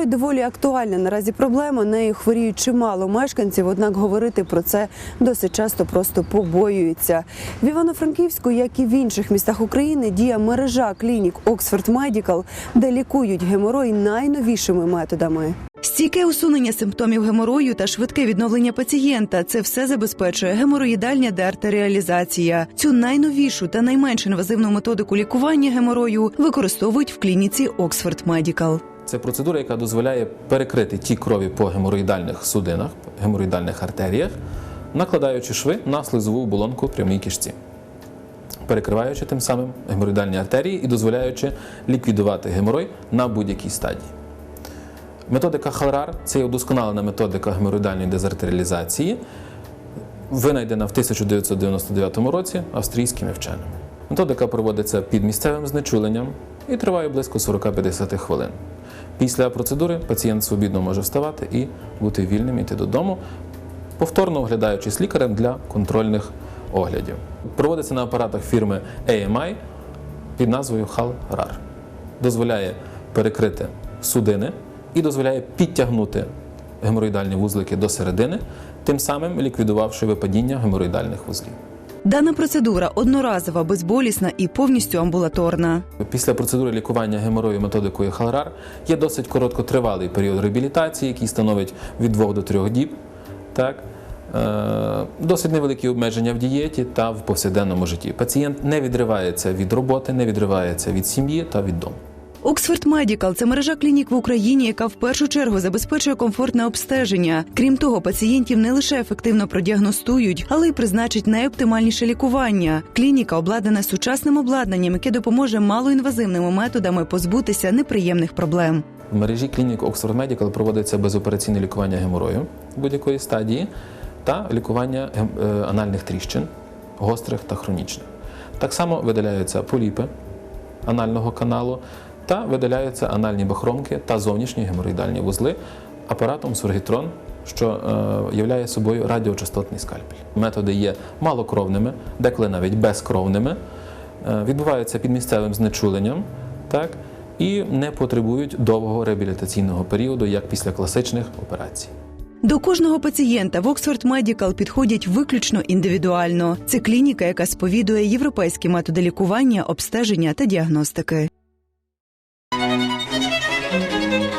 Геморой доволі актуальна наразі проблема. Нею хворіють чимало мешканців, однак говорити про це досить часто просто побоюються. В Івано-Франківську, як і в інших містах України, діє мережа клінік Oxford Medical, де лікують геморой найновішими методами. Стійке усунення симптомів геморою та швидке відновлення пацієнта це все забезпечує гемороїдальня деартеріалізація. Цю найновішу та найменш інвазивну методику лікування геморою використовують в клініці Oxford Medical. Це процедура, яка дозволяє перекрити ті крові по геморроїдальних судинах, геморроїдальних артеріях, накладаючи шви на слизову оболонку прямій кишці, перекриваючи тим самим геморроїдальні артерії і дозволяючи ліквідувати геморой на будь-якій стадії. Методика Халрар це є удосконалена методика геморроїдальної дезартеріалізації, винайдена в 1999 році австрійськими вченими. Методика проводиться під місцевим знечуленням і триває близько 40-50 хвилин. Після процедури пацієнт свобідно може вставати і бути вільним іти додому, повторно оглядаючись лікарем для контрольних оглядів. Проводиться на апаратах фірми AMI під назвою HAL-RAR. Дозволяє перекрити судини і дозволяє підтягнути геморроїдальні вузлики до середини, тим самим ліквідувавши випадіння геморроїдальних вузлів. Дана процедура одноразова, безболісна і повністю амбулаторна. Після процедури лікування геморою методикою Халрар є досить короткотривалий період реабілітації, який становить від 2 до 3 діб. Так? Е, Досить невеликі обмеження в дієті та в повсякденному житті. Пацієнт не відривається від роботи, не відривається від сім'ї та від дому. Oxford Medical – це мережа клінік в Україні, яка в першу чергу забезпечує комфортне обстеження. Крім того, пацієнтів не лише ефективно продіагностують, але й призначать найоптимальніше лікування. Клініка обладнана сучасним обладнанням, яке допоможе малоінвазивними методами позбутися неприємних проблем. В мережі клінік Oxford Medical проводиться безопераційне лікування геморою будь-якої стадії та лікування е, анальних тріщин, гострих та хронічних. Так само видаляються поліпи анального каналу та видаляються анальні бахромки та зовнішні геморроїдальні вузли апаратом Сургітрон, що е, являє собою радіочастотний скальпель. Методи є малокровними, деколи навіть безкровними, е, відбуваються під місцевим знечуленням, так, і не потребують довгого реабілітаційного періоду, як після класичних операцій. До кожного пацієнта в Oxford Medical підходять виключно індивідуально. Це клініка, яка сповідує європейські методи лікування, обстеження та діагностики.